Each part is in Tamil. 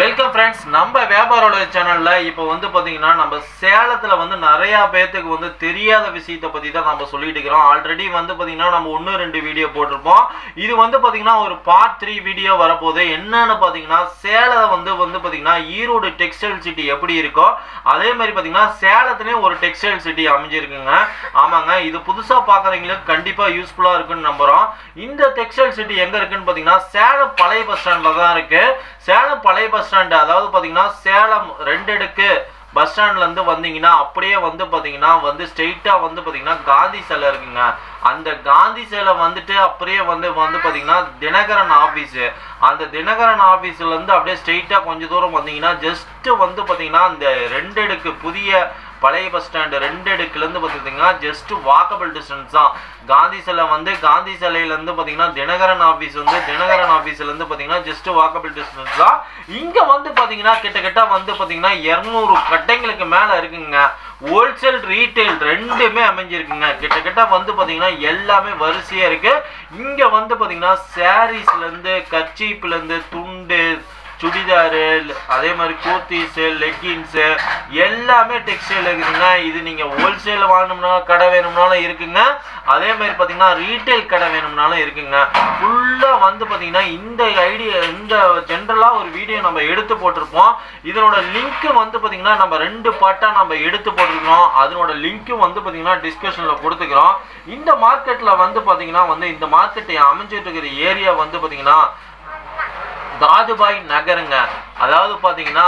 வெல்கம் ஃப்ரெண்ட்ஸ் நம்ம வியாபாரோட சேனலில் இப்போ வந்து பார்த்தீங்கன்னா நம்ம சேலத்தில் வந்து நிறையா பேர்த்துக்கு வந்து தெரியாத விஷயத்தை பற்றி தான் நம்ம சொல்லிட்டு இருக்கிறோம். ஆல்ரெடி வந்து பார்த்தீங்கன்னா நம்ம ஒன்று ரெண்டு வீடியோ போட்டிருப்போம். இது வந்து பார்த்தீங்கன்னா ஒரு பார்ட் த்ரீ வீடியோ வரப்போகுது. என்னன்னு பார்த்தீங்கன்னா சேலம் வந்து வந்து பார்த்தீங்கன்னா ஈரோடு டெக்ஸ்டைல் சிட்டி எப்படி இருக்கோ அதே மாதிரி பார்த்தீங்கன்னா சேலத்துலேயும் ஒரு டெக்ஸ்டைல் சிட்டி அமைஞ்சிருக்குங்க. ஆமாங்க இது புதுசாக பார்க்குறவங்களுக்கு கண்டிப்பாக யூஸ்ஃபுல்லாக இருக்குன்னு நம்புகிறோம் இந்த டெக்ஸ்டைல் சிட்டி எங்கே இருக்குன்னு பார்த்தீங்கன்னா சேலம் பழைய பஸ் ஸ்டாண்டில் தான் இருக்குது சேலம் பழைய பஸ் ஸ்டாண்டு அதாவது பார்த்தீங்கன்னா சேலம் ரெண்டு அடுக்கு பஸ் ஸ்டாண்ட்லேருந்து வந்தீங்கன்னா அப்படியே வந்து பார்த்தீங்கன்னா வந்து ஸ்ட்ரெயிட்டாக வந்து பார்த்தீங்கன்னா காந்தி சிலை இருக்குங்க. அந்த காந்தி சிலை வந்துட்டு அப்படியே வந்து வந்து பார்த்தீங்கன்னா தினகரன் ஆஃபீஸு அந்த தினகரன் ஆஃபீஸ்லேருந்து அப்படியே ஸ்ட்ரெயிட்டாக கொஞ்சம் தூரம் வந்தீங்கன்னா ஜஸ்ட்டு வந்து பார்த்தீங்கன்னா அந்த ரெண்டு அடுக்கு புதிய பழைய பஸ் ஸ்டாண்டு ரெண்டு அடுக்குலேருந்து பார்த்துக்கிட்டிங்கன்னா ஜஸ்ட் வாக்கபிள் டிஸ்டன்ஸ் தான். காந்தி சிலை வந்து காந்தி சிலையிலேருந்து பார்த்தீங்கன்னா தினகரன் ஆஃபீஸ் வந்து தினகரன் ஆஃபீஸ்லேருந்து பார்த்தீங்கன்னா ஜஸ்ட் வாக்கபிள் டிஸ்டன்ஸ் தான். இங்கே வந்து பார்த்தீங்கன்னா கிட்டத்தட்ட வந்து பார்த்தீங்கன்னா இரநூறு கட்டைங்களுக்கு மேலே இருக்குங்க. ஹோல்சேல் ரீட்டைல் ரெண்டுமே அமைஞ்சிருக்குங்க. கிட்டத்தட்ட வந்து பார்த்தீங்கன்னா எல்லாமே வரிசையாக இருக்குது இங்கே வந்து பார்த்தீங்கன்னா சாரீஸ்லேருந்து கர்ச்சீப்லேருந்து துண்டு சுடிதாரு அதே மாதிரி கூர்த்திஸு லெக்கின்ஸு எல்லாமே டெக்ஸ்டைல் இருக்குதுங்க. இது நீங்கள் ஹோல்சேல் வாங்கணும்னா கடை வேணும்னாலும் இருக்குங்க. அதே மாதிரி பார்த்தீங்கன்னா ரீட்டைல் கடை வேணும்னாலும் இருக்குங்க. ஃபுல்லாக வந்து பார்த்தீங்கன்னா இந்த ஐடியா இந்த ஜென்ரலாக ஒரு வீடியோ நம்ம எடுத்து போட்டிருப்போம். இதனோட லிங்க்கு வந்து பார்த்தீங்கன்னா நம்ம ரெண்டு பார்ட்டாக நம்ம எடுத்து போட்டிருக்கிறோம். அதனோட லிங்க்கும் வந்து பார்த்தீங்கன்னா டிஸ்கஷனில் கொடுத்துக்கிறோம். இந்த மார்க்கெட்டில் வந்து பார்த்தீங்கன்னா வந்து இந்த மார்க்கெட்டை அமைஞ்சிட்டு இருக்கிற ஏரியா வந்து பார்த்தீங்கன்னா தாதுபாய் நகருங்க. அதாவது பார்த்தீங்கன்னா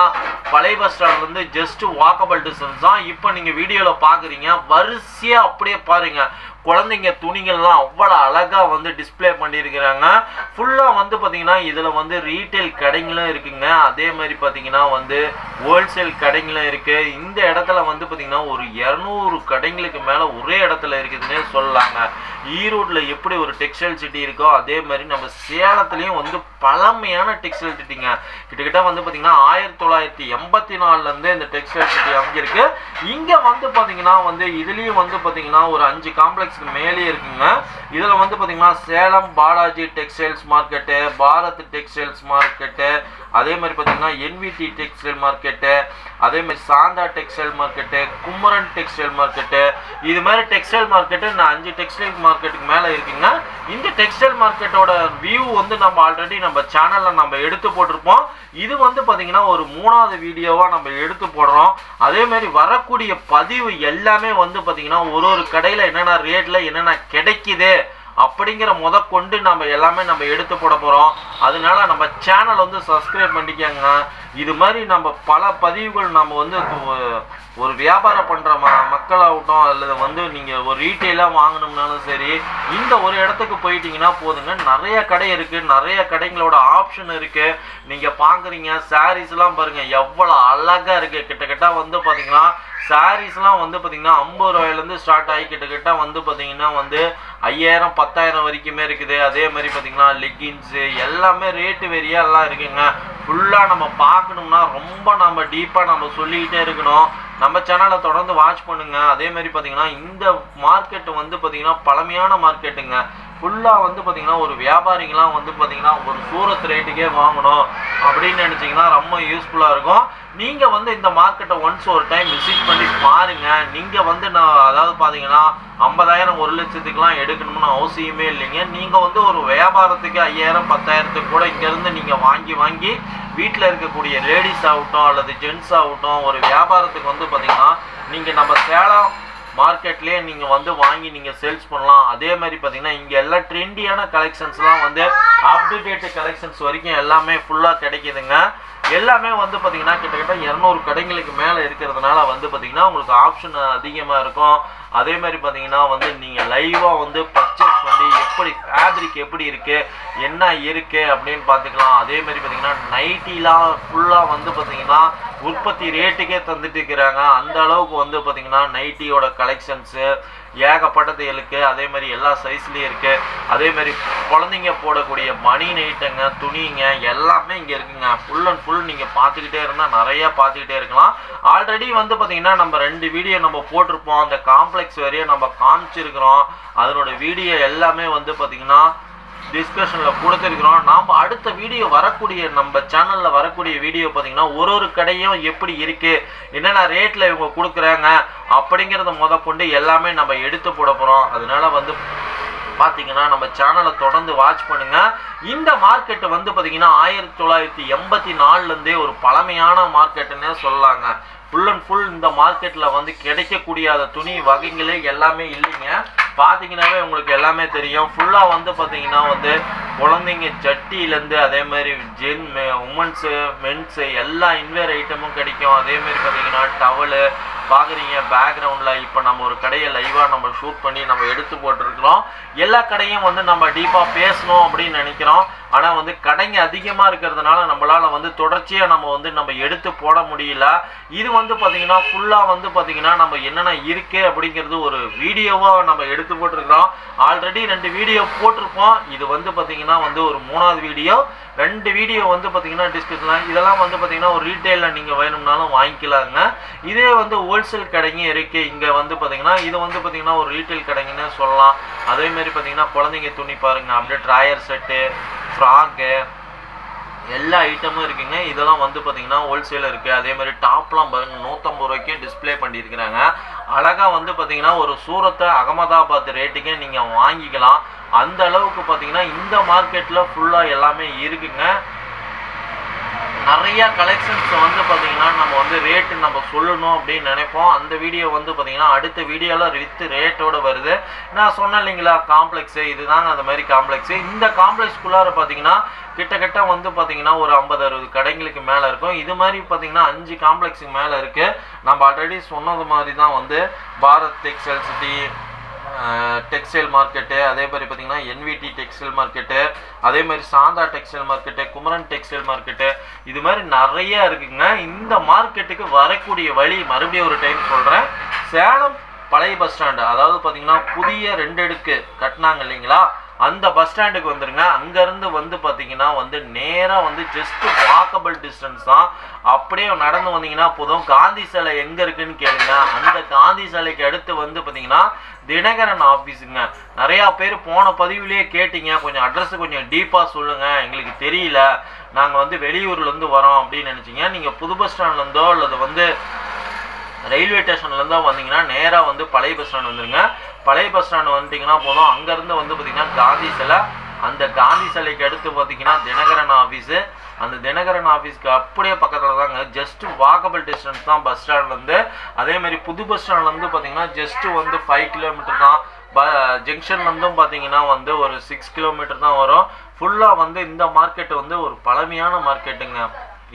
பழைய பஸ் ஸ்டாண்ட் வந்து ஜஸ்ட் வாக்கபிள் டிஸ்டன்ஸ் தான். இப்போ நீங்கள் வீடியோவில் பார்க்குறீங்க வரிசையாக அப்படியே பாருங்கள் குழந்தைங்க துணிகள்லாம் அவ்வளோ அழகாக வந்து டிஸ்பிளே பண்ணியிருக்கிறாங்க. ஃபுல்லாக வந்து பார்த்திங்கன்னா இதில் வந்து ரீட்டைல் கடைங்களும் இருக்குங்க. அதே மாதிரி பார்த்தீங்கன்னா வந்து ஹோல்சேல் கடைங்களும் இருக்குது இந்த இடத்துல வந்து பார்த்தீங்கன்னா ஒரு இரநூறு கடைங்களுக்கு மேலே ஒரே இடத்துல இருக்குதுன்னே சொல்லலாங்க. ஈரோட்டில் எப்படி ஒரு டெக்ஸ்டைல் சிட்டி இருக்கோ அதே மாதிரி நம்ம சேலத்துலேயும் வந்து பழமையான டெக்ஸ்டைல் சிட்டிங்க கிட்டத்தட்ட வந்து பார்த்தீங்கன்னா ஆயிரத்தி தொள்ளாயிரத்தி எண்பத்தி நாலுலேருந்து இந்த டெக்ஸ்டைல் சிட்டி அமைஞ்சிருக்கு. இங்கே வந்து பார்த்தீங்கன்னா வந்து இதுலேயும் வந்து பார்த்தீங்கன்னா ஒரு அஞ்சு காம்ப்ளெக்ஸ்க்கு மேலே இருக்குங்க. இதில் வந்து பார்த்திங்கன்னா Salem Balaji textiles market Bharat textiles market அதே மாதிரி பார்த்திங்கன்னா என்விடி டெக்ஸ்டைல் மார்க்கெட்டு அதே மாதிரி Santha textile market Kumaran textile market. இது மாதிரி டெக்ஸ்டைல் மார்க்கெட்டு நான் அஞ்சு டெக்ஸ்டைல் மார்க்கெட்டுக்கு மேலே இருக்குங்க. இந்த டெக்ஸ்டைல் மார்க்கெட்டோட வியூ வந்து நம்ம ஆல்ரெடி நம்ம சேனலில் நம்ம எடுத்து போட்டிருப்போம். இது வந்து பார்த்திங்கன்னா ஒரு மூணாவது வீடியோவாக நம்ம எடுத்து போடுறோம். அதே மாதிரி வரக்கூடிய பதிவு எல்லாமே வந்து பார்த்தீங்கன்னா ஒரு ஒரு கடையில் என்னென்ன ரேட் மார்க்கெட்டில் என்னென்ன கிடைக்குது அப்படிங்கிற முத கொண்டு நம்ம எல்லாமே நம்ம எடுத்து போட போகிறோம் அதனால நம்ம சேனல் வந்து சப்ஸ்கிரைப் பண்ணிக்கோங்க. இது மாதிரி நம்ம பல பதிவுகள் நம்ம வந்து ஒரு வியாபாரம் பண்ணுற ம மக்களாகட்டும் அல்லது வந்து நீங்கள் ஒரு ரீட்டெயிலாக வாங்கணும்னாலும் சரி இந்த ஒரு இடத்துக்கு போயிட்டீங்கன்னா போதுங்க. நிறைய கடை இருக்குது நிறைய கடைங்களோட ஆப்ஷன் இருக்குது நீங்கள் பார்க்குறீங்க சாரீஸ்லாம் பாருங்கள் எவ்வளோ அழகாக இருக்குது கிட்டத்தட்ட வந்து பார்த்தீங்கன்னா சாரீஸ்லாம் வந்து பார்த்தீங்கன்னா ஐம்பது ரூபாயிலேருந்து ஸ்டார்ட் ஆகி கிட்டக்கிட்ட வந்து பார்த்தீங்கன்னா வந்து ஐயாயிரம் பத்தாயிரம் வரைக்குமே இருக்குது. அதே மாதிரி பார்த்தீங்கன்னா லெக்கின்ஸு எல்லாமே ரேட்டு வெறியாக எல்லாம் இருக்குங்க. ஃபுல்லாக நம்ம பார்க்கணும்னா ரொம்ப நம்ம டீப்பாக நம்ம சொல்லிக்கிட்டே இருக்கணும். நம்ம சேனலை தொடர்ந்து வாட்ச் பண்ணுங்க. அதே மாதிரி பார்த்தீங்கன்னா இந்த மார்க்கெட்டு வந்து பார்த்தீங்கன்னா பழமையான மார்க்கெட்டுங்க ஃபுல்லாக வந்து பார்த்தீங்கன்னா ஒரு வியாபாரிங்களாம் வந்து பார்த்தீங்கன்னா ஒரு சூரத் ரேட்டுக்கே வாங்கணும் அப்படின்னு நினச்சிங்கன்னா ரொம்ப யூஸ்ஃபுல்லாக இருக்கும். நீங்கள் வந்து இந்த மார்க்கெட்டை ஒன்ஸ் ஒரு டைம் விசிட் பண்ணி பாருங்கள் நீங்கள் வந்து நான் அதாவது பார்த்தீங்கன்னா ஐம்பதாயிரம் ஒரு லட்சத்துக்குலாம் எடுக்கணும்னு அவசியமே இல்லைங்க. நீங்கள் வந்து ஒரு வியாபாரத்துக்கு ஐயாயிரம் பத்தாயிரத்துக்கு கூட இங்கேருந்து நீங்கள் வாங்கி வாங்கி வீட்டில் இருக்கக்கூடிய லேடிஸ் ஆகட்டும் அல்லது ஜென்ட்ஸ் ஆகட்டும் ஒரு வியாபாரத்துக்கு வந்து பார்த்திங்கன்னா நீங்கள் நம்ம சேலம் மார்க்கெட்லேயே நீங்கள் வந்து வாங்கி நீங்கள் சேல்ஸ் பண்ணலாம். அதே மாதிரி பார்த்தீங்கன்னா இங்கே எல்லாம் ட்ரெண்டியான கலெக்ஷன்ஸ்லாம் வந்து அப்டேட் கலெக்ஷன்ஸ் வரைக்கும் எல்லாமே ஃபுல்லாக கிடைக்குதுங்க. எல்லாமே வந்து பார்த்தீங்கன்னா கிட்டத்தட்ட இரநூறு கடைங்களுக்கு மேலே இருக்கிறதுனால வந்து பார்த்தீங்கன்னா உங்களுக்கு ஆப்ஷன் அதிகமாக இருக்கும். அதே மாதிரி பார்த்தீங்கன்னா வந்து நீங்கள் லைவாக வந்து பர்ச்சேஸ் பண்ணி எப்படி ஃபேப்ரிக் எப்படி இருக்குது என்ன இருக்குது அப்படின்னு பார்த்துக்கலாம். அதே மாதிரி பார்த்தீங்கன்னா நைட்டிலாம் ஃபுல்லாக வந்து பார்த்தீங்கன்னா உற்பத்தி ரேட்டுக்கே தந்துட்டு இருக்கிறாங்க. அந்த அளவுக்கு வந்து பார்த்தீங்கன்னா நைட்டியோட கலெக்ஷன்ஸு ஏகப்பட்டது இருக்கு. அதே மாதிரி எல்லா சைஸ்லேயும் இருக்கு. அதே மாதிரி குழந்தைங்க போடக்கூடிய மணி நைட்டுங்க துணிங்க எல்லாமே இங்கே இருக்குங்க. ஃபுல் அண்ட் ஃபுல் நீங்கள் பார்த்துக்கிட்டே இருந்தால் நிறையா பார்த்துக்கிட்டே இருக்கலாம். ஆல்ரெடி வந்து பார்த்தீங்கன்னா நம்ம ரெண்டு வீடியோ நம்ம போட்டிருப்போம். அந்த காம்ப்ளெக்ஸ் வரையும் நம்ம காமிச்சிருக்கிறோம். அதனோட வீடியோ எல்லாமே வந்து பார்த்தீங்கன்னா டிஸ்கஷனில் கொடுத்துருக்குறோம் நாம் அடுத்த வீடியோ வரக்கூடிய நம்ம சேனலில் வரக்கூடிய வீடியோ பார்த்தீங்கன்னா ஒரு ஒரு கடையும் எப்படி இருக்குது என்னென்ன ரேட்டில் இவங்க கொடுக்குறாங்க அப்படிங்கிறத முத கொண்டு எல்லாமே நம்ம எடுத்து போட போகிறோம் அதனால வந்து பார்த்தீங்கன்னா நம்ம சேனலை தொடர்ந்து வாட்ச் பண்ணுங்கள் இந்த மார்க்கெட்டு வந்து பார்த்திங்கன்னா ஆயிரத்தி தொள்ளாயிரத்தி எண்பத்தி நாலுலேருந்தே ஒரு பழமையான மார்க்கெட்டுன்னே சொல்லலாங்க. ஃபுல் அண்ட் ஃபுல் இந்த மார்க்கெட்டில் வந்து கிடைக்கக்கூடிய துணி வகைகளே எல்லாமே இல்லைங்க. பார்த்தீங்கன்னாவே உங்களுக்கு எல்லாமே தெரியும். ஃபுல்லாக வந்து பார்த்தீங்கன்னா வந்து குழந்தைங்க ஜட்டியிலேருந்து அதே மாதிரி ஜென் உமன்ஸு மென்ஸு எல்லா இன்வேர் ஐட்டமும் கிடைக்கும். அதே மாதிரி பார்த்தீங்கன்னா டவலு பார்க்குறீங்க பேக்ரவுண்டில் இப்போ நம்ம ஒரு கடையை லைவாக நம்ம ஷூட் பண்ணி நம்ம எடுத்து போட்டிருக்கிறோம். எல்லா கடையும் வந்து நம்ம டீப்பாக பேசணும் அப்படின்னு நினைக்கிறோம். ஆனால் வந்து கடைங்க அதிகமாக இருக்கிறதுனால நம்மளால் வந்து தொடர்ச்சியாக நம்ம வந்து நம்ம எடுத்து போட முடியல. இது வந்து பார்த்திங்கன்னா ஃபுல்லாக வந்து பார்த்திங்கன்னா நம்ம என்னென்ன இருக்குது அப்படிங்கிறது ஒரு வீடியோவாக நம்ம எடுத்து போட்டிருக்கிறோம். ஆல்ரெடி ரெண்டு வீடியோ போட்டிருப்போம். இது வந்து பார்த்திங்கன்னா வந்து ஒரு மூணாவது வீடியோ. ரெண்டு வீடியோ வந்து பார்த்தீங்கன்னா டிஸ்கிரிப்ஷனில் இதெல்லாம் வந்து பார்த்தீங்கன்னா ஒரு ரீட்டைலில் நீங்கள் வேணும்னாலும் வாங்கிக்கலாங்க. இதே வந்து ஹோல்சேல் கடைங்க இருக்குது இங்கே வந்து பார்த்தீங்கன்னா இது வந்து பார்த்தீங்கன்னா ஒரு ரீட்டைல் கடைங்கன்னு சொல்லலாம். அதேமாரி பார்த்திங்கன்னா குழந்தைங்க துணி பாருங்கள் அப்படியே ட்ராயர் செட்டு ஃப்ராக்கு எல்லா ஐட்டமும் இருக்குங்க. இதெல்லாம் வந்து பார்த்தீங்கன்னா ஹோல்சேலில் இருக்குது அதே மாதிரி டாப்லாம் பாருங்க நூற்றம்பது ரூபாய்க்கும் டிஸ்ப்ளே பண்ணியிருக்கிறாங்க. அழகாக வந்து பார்த்தீங்கன்னா ஒரு சூரத்தை அகமதாபாத் ரேட்டுக்கே நீங்கள் வாங்கிக்கலாம். அந்த அளவுக்கு பார்த்தீங்கன்னா இந்த மார்க்கெட்டில் ஃபுல்லாக எல்லாமே இருக்குங்க. நிறைய கலெக்ஷன்ஸை வந்து பார்த்தீங்கன்னா நம்ம வந்து ரேட்டு நம்ம சொல்லணும் அப்படின்னு நினைப்போம். அந்த வீடியோ வந்து பார்த்தீங்கன்னா அடுத்த வீடியோவில் வித்து ரேட்டோடு வருது. நான் சொன்னேன் இல்லைங்களா காம்ப்ளெக்ஸு இதுதாங்க அந்த மாதிரி காம்ப்ளெக்ஸு இந்த காம்ப்ளெக்ஸ்குள்ளார பார்த்தீங்கன்னா கிட்டத்தட்ட வந்து பார்த்தீங்கன்னா ஒரு ஐம்பது அறுபது கடைங்களுக்கு மேலே இருக்கும். இது மாதிரி பார்த்தீங்கன்னா அஞ்சு காம்ப்ளெக்ஸுக்கு மேலே இருக்குது நம்ம ஆல்ரெடி சொன்னது மாதிரி தான் வந்து Bharat textile city textile market அதே மாதிரி பார்த்தீங்கன்னா என்விடி டெக்ஸ்டைல் மார்க்கெட்டு அதே மாதிரி Santha textile market Kumaran textile market இது மாதிரி நிறைய இருக்குங்க. இந்த மார்க்கெட்டுக்கு வரக்கூடிய வழி மறுபடியும் ஒரு டைம் சொல்கிறேன் சேலம் பழைய பஸ் ஸ்டாண்டு அதாவது பார்த்தீங்கன்னா புதிய ரெண்டு அடுக்கு கட்டினாங்க இல்லைங்களா? அந்த பஸ் ஸ்டாண்டுக்கு வந்துருங்க. அங்கேருந்து வந்து பார்த்தீங்கன்னா வந்து நேராக வந்து ஜஸ்ட் வாக்கபிள் டிஸ்டன்ஸ் தான். அப்படியே நடந்து வந்தீங்கன்னா போதும். காந்தி சிலை எங்கே இருக்குன்னு கேளுங்க. அந்த காந்தி சிலைக்கு அடுத்து வந்து பார்த்தீங்கன்னா தினகரன் ஆஃபீஸுங்க நிறையா பேர் போன பதிவுலேயே கேட்டீங்க. கொஞ்சம் அட்ரஸ் கொஞ்சம் டீப்பாக சொல்லுங்கள் எங்களுக்கு தெரியல. நாங்கள் வந்து வெளியூர்லேருந்து வரோம் அப்படின்னு நினச்சிங்க. நீங்கள் புது பஸ் ஸ்டாண்ட்லேருந்தோ அல்லது வந்து ரயில்வே ஸ்டேஷன்லேருந்து வந்தீங்கன்னா நேராக வந்து பழைய பஸ் ஸ்டாண்ட் வந்துருங்க. பழைய பஸ் ஸ்டாண்ட் வந்துட்டிங்கன்னா போதும். அங்கேருந்து வந்து பார்த்திங்கன்னா காந்தி சிலை. அந்த காந்தி சிலைக்கு அடுத்து பார்த்தீங்கன்னா தினகரன் ஆஃபீஸு அந்த தினகரன் ஆஃபீஸ்க்கு அப்படியே பக்கத்தில் தாங்க. ஜஸ்ட் வாக்கபிள் டிஸ்டன்ஸ் தான் பஸ் ஸ்டாண்ட்லேருந்து அதேமாதிரி புது பஸ் ஸ்டாண்ட்லேருந்து பார்த்தீங்கன்னா ஜஸ்ட்டு வந்து ஃபைவ் கிலோமீட்டர் தான். ப ஜங்ஷன்லேருந்தும் பார்த்தீங்கன்னா வந்து ஒரு சிக்ஸ் கிலோமீட்டர் தான் வரும். ஃபுல்லாக வந்து இந்த மார்க்கெட் வந்து ஒரு பழமையான மார்க்கெட்டுங்க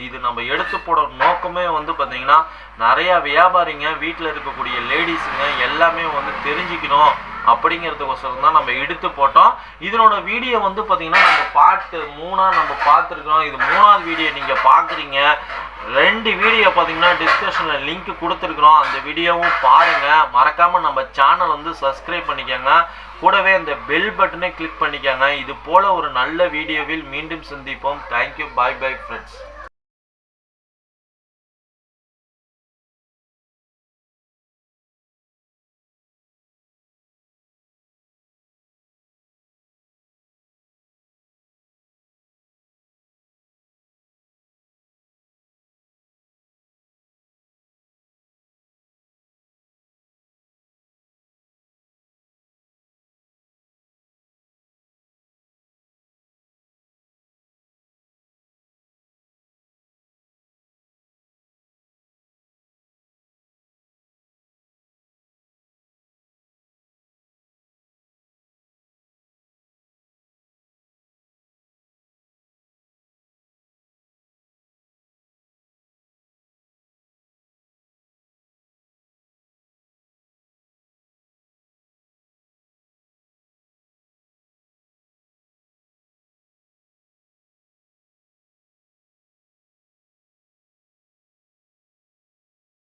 இது நம்ம எடுத்து போட நோக்கமே வந்து பார்த்தீங்கன்னா நிறையா வியாபாரிங்க வீட்டில் இருக்கக்கூடிய லேடிஸுங்க எல்லாமே வந்து தெரிஞ்சுக்கணும் அப்படிங்கிறதுக்கோசரம் தான் நம்ம எடுத்து போட்டோம். இதனோட வீடியோ வந்து பார்த்தீங்கன்னா நம்ம பாட்டு மூணாக நம்ம பார்த்துருக்கோம் இது மூணாவது வீடியோ நீங்கள் பார்க்குறீங்க ரெண்டு வீடியோ பார்த்தீங்கன்னா டிஸ்கஷனில் லிங்க் கொடுத்துருக்குறோம். அந்த வீடியோவும் பாருங்கள் மறக்காமல் நம்ம சேனல் வந்து சப்ஸ்கிரைப் பண்ணிக்கோங்க. கூடவே அந்த பெல் பட்டனை கிளிக் பண்ணிக்கோங்க. இது போல் ஒரு நல்ல வீடியோவில் மீண்டும் சந்திப்போம். Thank you bye bye friends